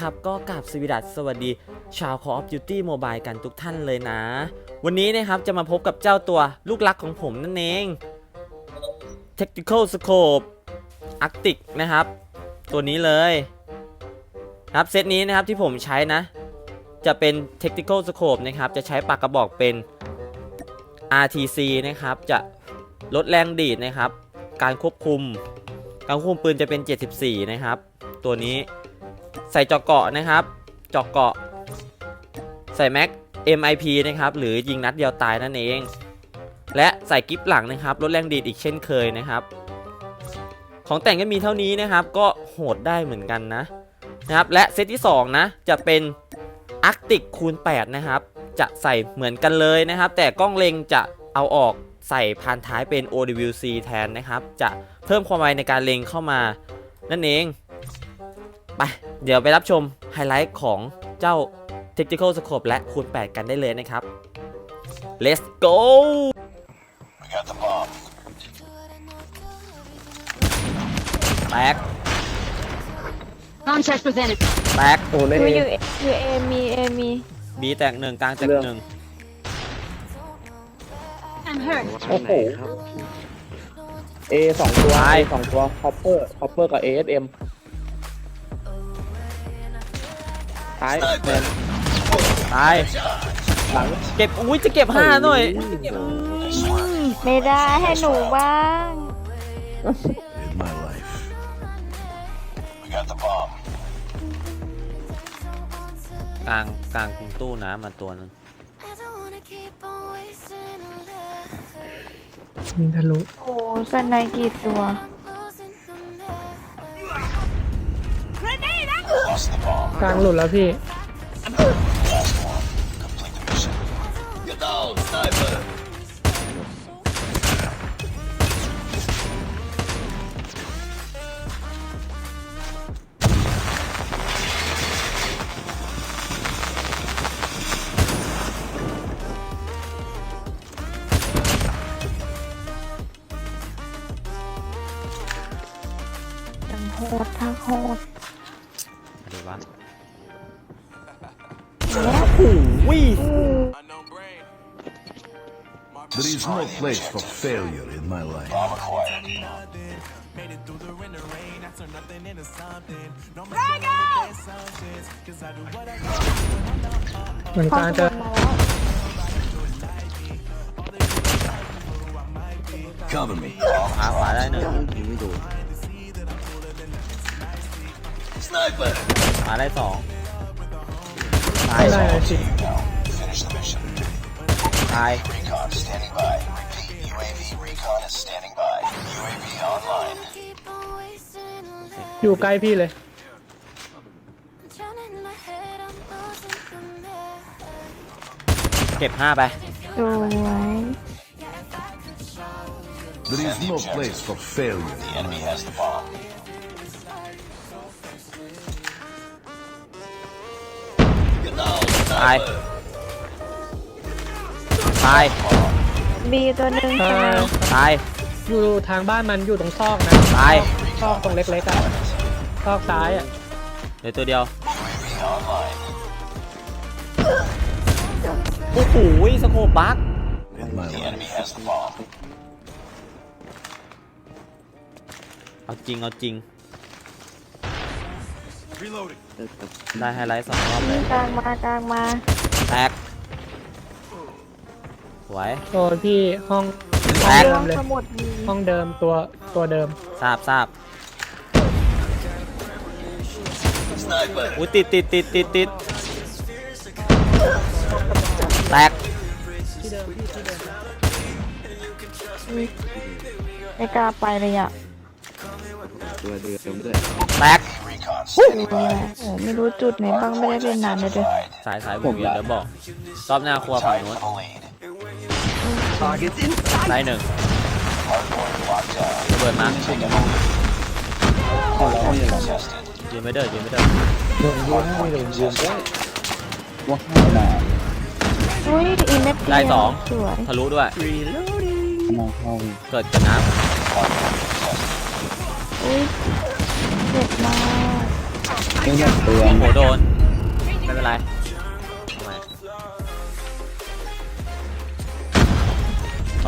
คครับ ก็กราบสวสดัสสวัสดี ชาว Call of Duty Mobile กันทุกท่านเลยนะ วันนี้นะครับจะมาพบกับเจ้าตัวลูกรักของผมนั่นเอง Tactical Scope Arctic นะครับ ตัวนี้เลยครับเซตนี้นะครับที่ผมใช้นะ จะเป็น Tactical Scope นะครับ จะใช้ปากกระบอกเป็น RTC นะครับ จะลดแรงดีดนะครับ การควบคุม การควบคุมปืนจะเป็น 74 นะครับ ตัวนี้ ใส่เจาะเกาะนะครับเจาะเกาะ ใส่แม็ก MIP นะครับหรือยิงนัดเดียวตายนั่นเอง และใส่กิฟหลังนะครับลดแรงดีดอีกเช่นเคยนะครับ ของแต่งก็มีเท่านี้นะครับ ก็โหดได้เหมือนกันนะนะครับ และเซตที่ 2 นะ จะเป็นอาร์กติกคูณ 8 นะครับ จะใส่เหมือนกันเลยนะครับ แต่กล้องเล็งจะเอาออกใส่พานท้ายเป็น OWC แทนนะครับ จะเพิ่มความไวในการเล็งเข้ามานั่นเอง ไปเดี๋ยวไปรับชมไฮไลท์ของเจ้า Tactical Scope และคูณ 8 กันได้เลยนะครับ let's go We got the bomb. แตก Contact with enemy. แตก โอ้ในอยู่เออยู่อยู่เอมีเอมีบีแตกหนึ่งกลางแตกเรื่องหนึ่ง I'm hurt. โอ้โหเอสองตัวไอสองตัวคอปเปอร์คอปเปอร์กับเอสเอ็ม ท้ายแมนตายหลังเก็บอุ้ยจะเก็บห้าหน่อยไม่ได้ให้หนูบ้าง In my life. We got the bomb. กลางกลางตู้น้ำมาตัวนึงยิงทะลุโอ้สนายกี่ตัว Lost the bomb. กลางหลุดแล้วพี่ โหดทางโหด There is no place for failure in my life. Bomb acquired. เหมือนเข้ากลางขจะบวนมาแล้ว Cover me. ขวาขวาได้หนึ่ง Sniper! ขวาได้สองตายไม่ได้เลยสิ Down. Finish the mission. ตาย Recon standing by. Repeat. UAV recon is standing by. UAV online. อยู่ใกล้พี่เลย เก็บห้าไป สวย There is no place for failure. The enemy has the bomb. ตาย ตาย บีตัวหนึ่งเอ่สนายอตาย อยู่ทางบ้านมันอยู่ตรงซอกนะตาย ซอกตรงเล็กๆอะซอกซ้ายอะเหลือตัวเดียว UAV online. โอ้โหสโคปบัก In my The life. enemy has the bomb. เอาจริง เอาจริง Reloading. ได้ไฮไลท์สองรอบเลยกลางมากลางมา แตก สวยโอ้พี่ห้องแตกเดิเรื่อมงเลยขมวดมีห้องเดิมตัวตัวเดิม ทราบทราบ Sniper! อุ้ยติดติดติดติดติดแตกไม่กล้าไปเลยอะแตก Recon ดู standing แล by. โอ้ไม่รู้จุดไหนบ้างไม่ได้เล่นนานเลยด้วย Allied. สายสายผมเดี๋ยวบอกรอบหน้าครัวฝั่ง Tied นู้น for the lead. ได้หนึ่งระเบิดมา Take it over. Hardpoint contested. ยืนไม่เดินยืนไม่เดินอุ้ยอีเม็ดเดียวได้สองสวยทะลุด้วยเกิดกับน้อุ้ยเจ็บมากไม่อยากเตือนโหโดน ไม่เป็นไร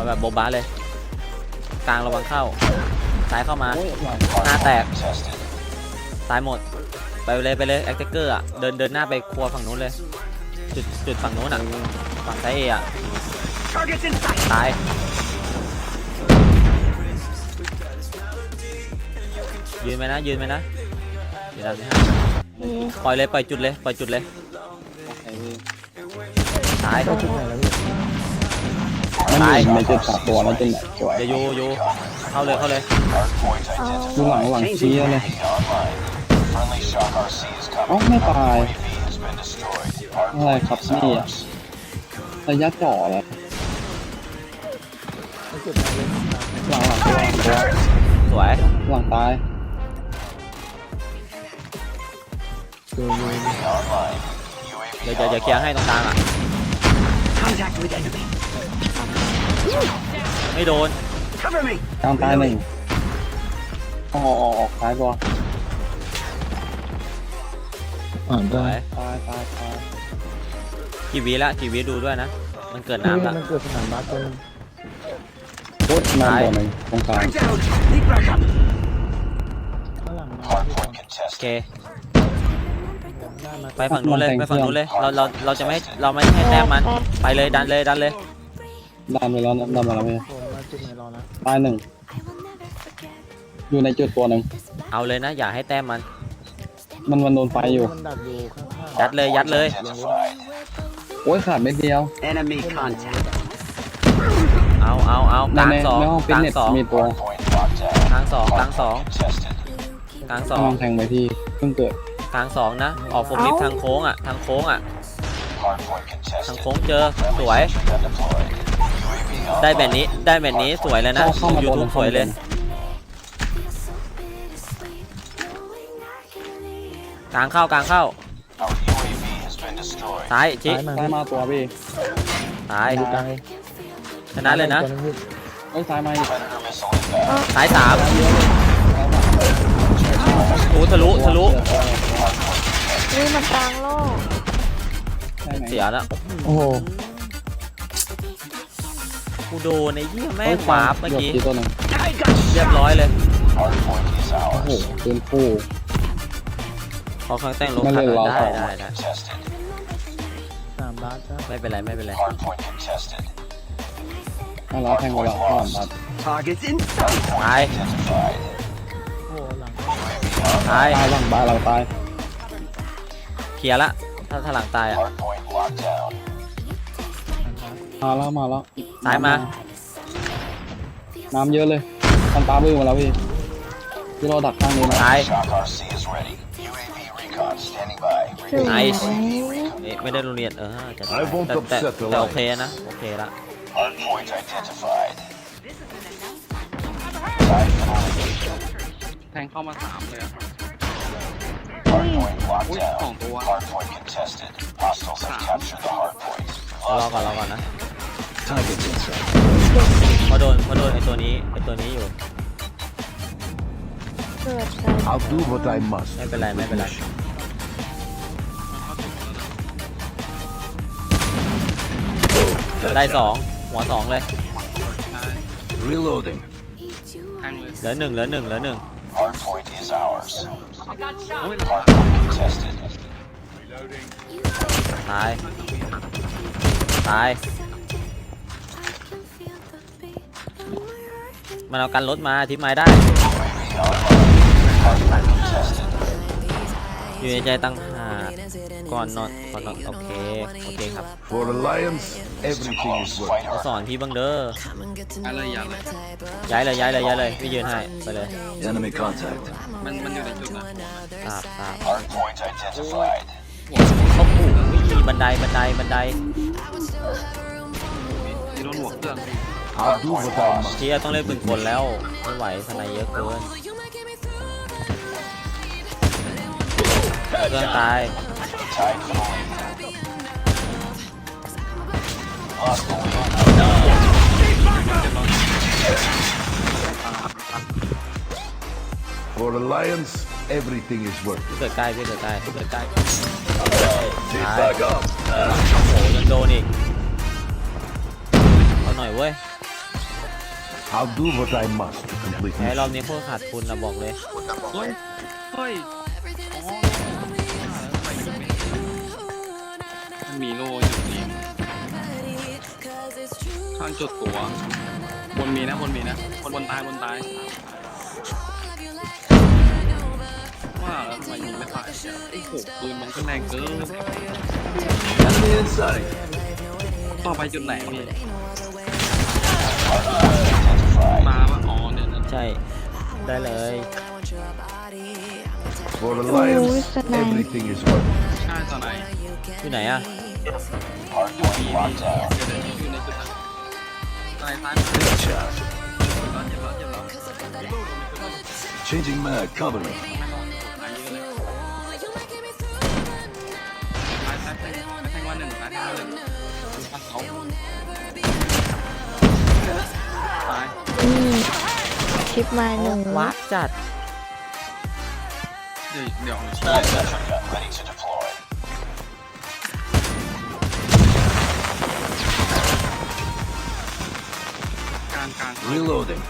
แบบโบบาเลย กลางระวังเข้า ซ้ายเข้ามาโอ้ยหลังหน้าแตก Tested. ตายหมด ไปเลยไปเลยแอคเกอร์อะ เดินเดินหน้าไปครัวฝั่งนู้นเลย จุดจุดฝั่งนู้นอะ ฝั่งซ้ายเออะ ตาย ยืนไหมนะยืนไหมนะยืนได้ไหมฮะเอ๊ะปล่อยเลยปล่อยจุดเลยปล่อยจุดเลยไอ้พี่ตาย มันอยู่ในจุดสองตัวแล้วจุดไหนสวยเดี๋ยวยูยูเข้าเลยเข้าเลย Hardpoint เอา identified. ดูหลังหลังชี้เลย Online. Friendly Shock RC is เอ้า coming. ไม่ตาย UAV has been destroyed. อะไร Hardpoint ครับ is นี่อะ ours. ระยะจ่อเลยหลังหลังตัวหลังตัวสวยหลังตาย Online. UAV เดี๋ยวเดี๋ยวเดี๋ยวเคลียร์ให้ตรงกลางอะ ไม่โดนกลางตายหนึ่งออกออกออกซ้ายตัวสวยตายตายตายกี่วีละกี่วีดูด้วยนะ มันเกิดน้ำละโอ๊ยนอนตัวหนึ่งตรงกลาง Hardpoint โอเค contested. ไปฝั่งนู้นเลย ไปฝั่งนู้นเลย เรา เรา เราจะไม่ให้เราไม่ให้แต้มมัน ไปเลย ดันเลย ดันเลย ดันไปแล้วนะดันมาแล้วไหมตายหนึ่งอยู่ในจุดตัวหนึ่งเอาเลยนะ อย่าให้แต้มมัน มันมันโดนไฟอยู่ยัดเลยยัดเลย Identified. โอ้ยขาดเม็ดเดียวเอาเอาเอากในลางในสองในห้องฟิกตลางเนสสองมีตัว Hardpoint locked down. กลางสองกลางสอง Contested. กลางสองกำลังแทงไปที่เพิ่งเกิดกลางสองนะ ออกโฟมิฟทางโค้งอะทางโค้งอะ Hardpoint ทาง contested. โค้งเจอสวย Gun deployed. UAV ได้แบบนี้ได้แบบนี้สวยเลยนะเข้าเข้ามายูตัวหทูนึ่บงสวยเลยกลางเข้ากลางเข้า Our UAV has been destroyed. ซ้ายชิซ้ายมาตัวพี่ซ้ายชนะเลยนะเอ้ยซ้ายมาอีก Predator missile inbound. ซ้ายสามโอ้ทะลุทะลุนี่มันกลางโลกใช่ไหมเสียแล้วโอ้โหกู โดนไอ้เหี้ยแม่งวาร์ปเมื่อกี้หยดตัวหนึ่งเรียบร้อยเลย Hardpoint is โอ้โห ours. ปืนคู่ขอข้างแต่งลงไม่ขัดเลยหน่อยเราได้ได้ได้ Contested. ไม่เป็นไรไม่เป็นไร Hardpoint contested. มาแล้วแทงไปแล้วข้างหลังบัตรตาย Identified. ตายตายหลังบาร์หลังตายเคลียร์ละถ้าถ้าหลังตายอะ Hardpoint locked down. มาแล้วมาแล้ว ซ้ายมา น้ำเยอะเลยทันตาบื้อมาแล้วพี่ที่เราดักข้างนี้นะตาย Shock RC is ready. UAV recon standing by. ถึง Nice ไหมนี่ไม่ได้โรงเรียนเออจะ I won't แต่แต่ upset the แต่โอ line. เคนะ โอเคละ Hardpoint identified. Side control. แทงเข้ามาสามเลย Hardpoint locked อุ้ยสอง down. ตัว Hardpoint contested. Hostiles have captured the hardpoint. รอก่อนรอก่อนนะ Target's inside. เพราะโดนเพราะโดนไอตัวนี้ไอตัวนี้อยู่ เกิดอะไร I'll do what I must. ไม่เป็นไรไม่เป็นไร ได้สองหัวสองเลย Reloading. เหลือหนึ่งเหลือหนึ่งเหลือหนึ่ง Hardpoint is ours. Hardpoint contested. ตาย ตาย มันเอากันรถมาทิพย์ไม้ได้ Hardpoint contested. อยู่ในใจตั้งหากก่อนนอนก่อนนอนโอเค โอเคครับ For Alliance, everything is worth. Fight เขา hard. สอนพี่บ้างเด้ออะไรอย่างย้ายเลยย้ายเลยย้ายเลยพี่ยืนให้ไปเลย Enemy contact. มันมันอยู่ในจุดไหนทราบทราบ Hardpoint identified. โอ้โหมีบันไดบันไดบันได ที่โดนหัวเครื่อง I'll do what I must. เชียต้องเล่นปืนกลแล้ว ไม่ไหวสไนเยอะเกินเครื่องตาย Tied for the lead. Hostile lead. For Alliance, Everything is worth พี่ it. เกิดใกล้พี่เกิดใกล้พี่เกิดใกล้ Take back up. โอ้โหยังโดนอีกเอาหน่อยเว้ย I'll do what I must to complete แพ้รอบ mission. นี้พวกขาดทุนนะบอกเลยเฮ้ยเฮ้ยอ๋อมันมีโล่อยู่นี่ข้างจุดตัว บนมีนะบนมีนะบนบนตายบนตายว่าแล้วทำไมยิงไม่ตายเนี่ยไอ้โหปืนมันก็แรงเกิน Enemy inside. ต่อไปจุดไหนพี่ ช่ได้เลย For Ooh, Alliance, snake. everything is worth it. ใช่ตอนไหนอยู่ไหนอะอยู่ที่นี่เดี๋ยวเดี๋ยวอยู่ในจุดนั้นตายซ้ายมา Headshot. เจ็บแล้วเจ็บแล้วเจ็บแล้ว Changing mag, cover me. ไม่ต้อง ชิปมาหนึ่งวัดจัด เดี๋ยวเดี๋ยว Sentry gun ready to deploy. กลางกลาง Reloading.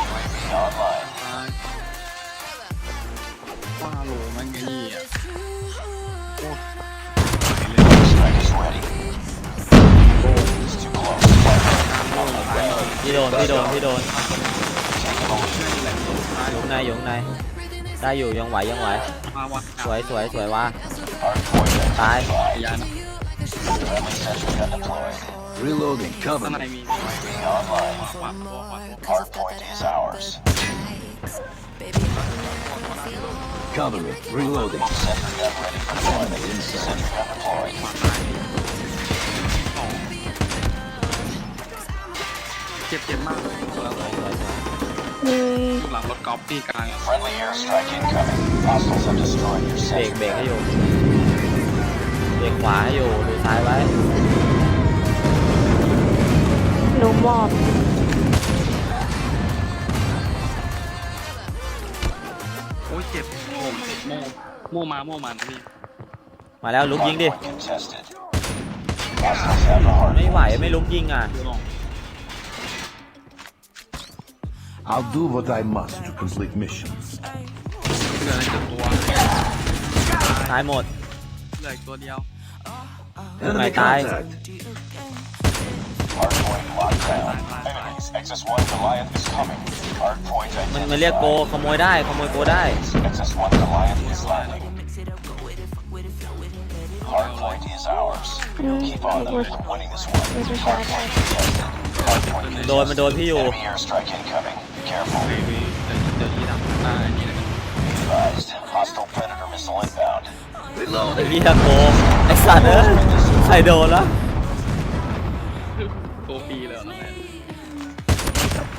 UAV online. ตายว่าโลมันไงนี่อะโอ้ Strike is ready. It's too close. พี่โดนพี่โดนพี่โดน Taking the lead. อยู่ข้างในอยู่ข้างในได้อยู่ยังไหวยังไหวมาวัดสวยสวยสวยว่ะ Hardpoint ตาย ยานะ friendly sentry gun deployed. Reloading. ข้าง Cover ใน me. มี UAV online. ขวาตัวขวาตัว Hardpoint is ours. Cover me. Reloading. Sentry gun ready for deployment. Sentry gun deployed. ขวา อยู่หลังรถกอล์ฟที่กลางอะ Friendly airstrike incoming. Hostiles have destroyed your เบรก sentry เบรกให้ gun. อยู่เบรกขวาให้อยู่ดูซ้ายไว้หนูมอบโอ้ยเจ็บโม่โม่โม่มาโม่มานะพี่มาแล้วลุกยิงดิ Hardpoint contested. Hostiles have the hard ไม่ไหวไม่ลุกยิงอะ ดูลอง I'll do what I must to complete mission. เหลืออะไรเจ็บตัว ตายหมด เหลืออีกตัวเดียว Enemy Right, die. contact. Hardpoint locked down. Enemies. XS-1 Goliath is coming. Hardpoint มันมันเรียกโก identified. ขโมยได้ ขโมยโกได้ XS-1 Goliath is landing. Hardpoint is ours. อืม Keep on them. was We're winning this one. was a shot Hardpoint contested. Hardpoint โดนมันโดนพี่อยู่ Enemy airstrike incoming. Careful. เบบีเดี๋ยวเดี๋ยวยีดับตายนี่นะ Be advised. Hostile Predator missile inbound. ไอ้เหี้ยโกไอ้สัตว์เอ้ยใครโดนล้วตัวปีเลยเหรอแ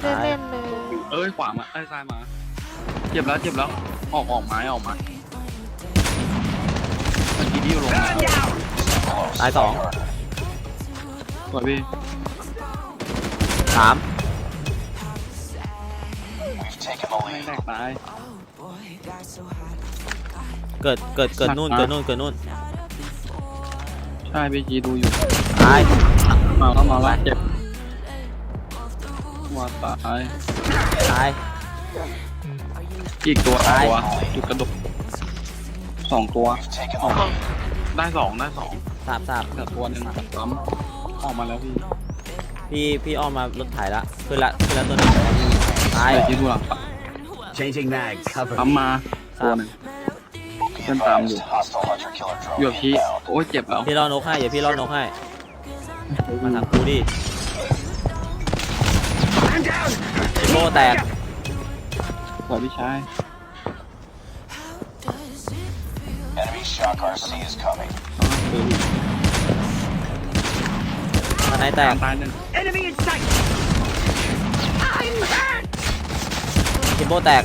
ม่เล่นๆเลยเอ้ยขวามาเอ้ยซ้ายมาเจ็บแล้วเจ็บแล้วออกออกไม้ออกมาเมื่อกี้ที่ลงมาตายสองสวยพี่สาม We've taken the ไม่ lead. แตกตายเกิดเกิดเกิดนู่นเกิดนู่นเกิดนู่นใช่พี่จีดูอยู่ตายมาแล้วมาแล้วเจ็บว่าตายตาย อีกตัวตัวจุดกระดกสองตัว We've taken ออก the lead. ได้สองได้สองสามสามแต่ตัวหนึ่งซ้ำออกมาแล้วพี่พี่พี่อ้อมมารถถ่ายละขึ้นละขึ้นละตัวหนึง ตายแต่จีดูหลัง Changing mag. Cover ซ้ำมาตัวหนึ่ง Be Send them advised. you. Hostile hunter killer อยู่ drone ที่ inbound. โอ้ยเจ็บแล้วพี่รอนกให้เดี๋ยวพี่รอนกให้ มาทางกูดิไอ้โบแตกสวยพี่ชาย Enemy shock RC is coming. มาไหนแตตายกตายหนึ่ง กินโบแตก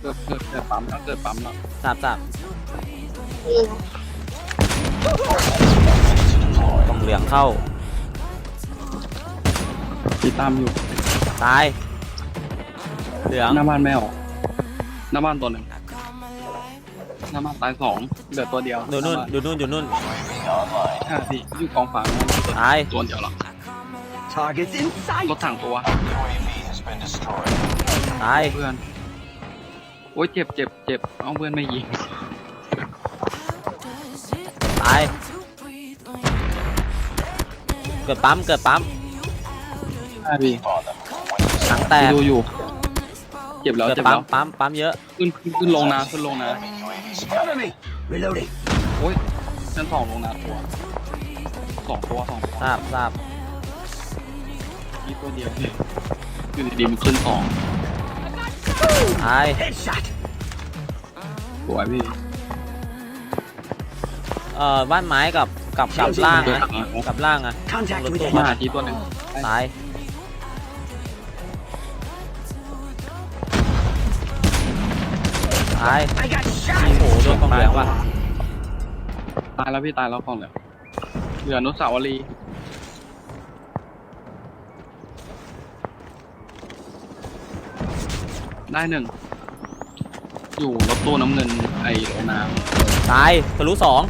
เกิดเกิดเกิดปั๊มแล้วเกิดปั๊มแล้วสามสาม Ready to deploy. ต้องเหลืองเข้าพี่ตามอยู่ตาย เหลือง หน้าบ้านไม่ออกหน้าบ้านตัวหนึ่งหน้าบ้านตายสองเหลือตัวเดียวดูนู่น ดูนู่น ดูนู่น UAV online. ใช่พี่อยู่กองฟางตาย ตัวเดียวหรอ Targets in sight. รถถังตัว UAV has been destroyed. ตายเพื่อน โอ้ยเจ็บเจ็บเจ็บเอาเพื่อนไม่ยิง ตาย เกิดปั๊มเกิดปั๊มใช่พี่ On them. หนังแตกดูอยู่ เจ็บแล้วเกิดเจ็บปั๊แล้มวปั๊มปั๊มเยอะขึ้นขึ้นขึ้นลงนาขึ้นลงนา UAV spotted. Cover me. Reloading. โอ้ยชั้นสองลงนาตัวสองตัวสองตัวทราบทราบนี่ตัวเดียวพี่ อยู่ดีๆมันขึ้นสองตาย Headshot. สวยพี่ เอ่อบ้านไม้กับกับกับล่างนะกับล่างอะ Contact with มา enemy. หาทีตัวหนึ่งตายตาย I got โอ้ shot. โหโดนกองเหลืองว่ะตายแล้วพี่ตายแล้วก่อนเลยเหลือนุสาวรีย์ ได้หนึ่ง อยู่รถตู้น้ำเงินไอ้โรงน้ตายทะลุสอง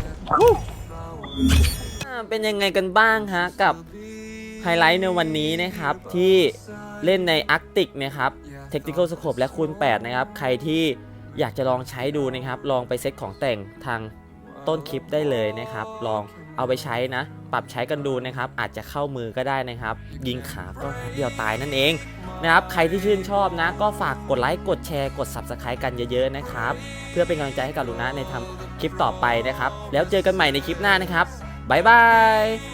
อ่าเป็นยังไงกันบ้างฮะ กับไฮไลท์ในวันนี้นะครับที่เล่นในอาร์กติกนะครับ Technical Scope และคูณ 8 นะครับ ใครที่อยากจะลองใช้ดูนะครับ ลองไปเซตของแต่งทางต้นคลิปได้เลยนะครับ ลองเอาไปใช้นะ ปรับใช้กันดูนะครับ อาจจะเข้ามือก็ได้นะครับ ยิงขาก็นัดเดียวตายนั่นเอง นะครับ ใครที่ชื่นชอบนะ ก็ฝากกดไลค์ กดแชร์ กด Subscribe กันเยอะๆนะครับ เพื่อเป็นกำลังใจให้กับลูน่าในทำคลิปต่อไปนะครับ แล้วเจอกันใหม่ในคลิปหน้านะครับบ๊ายบาย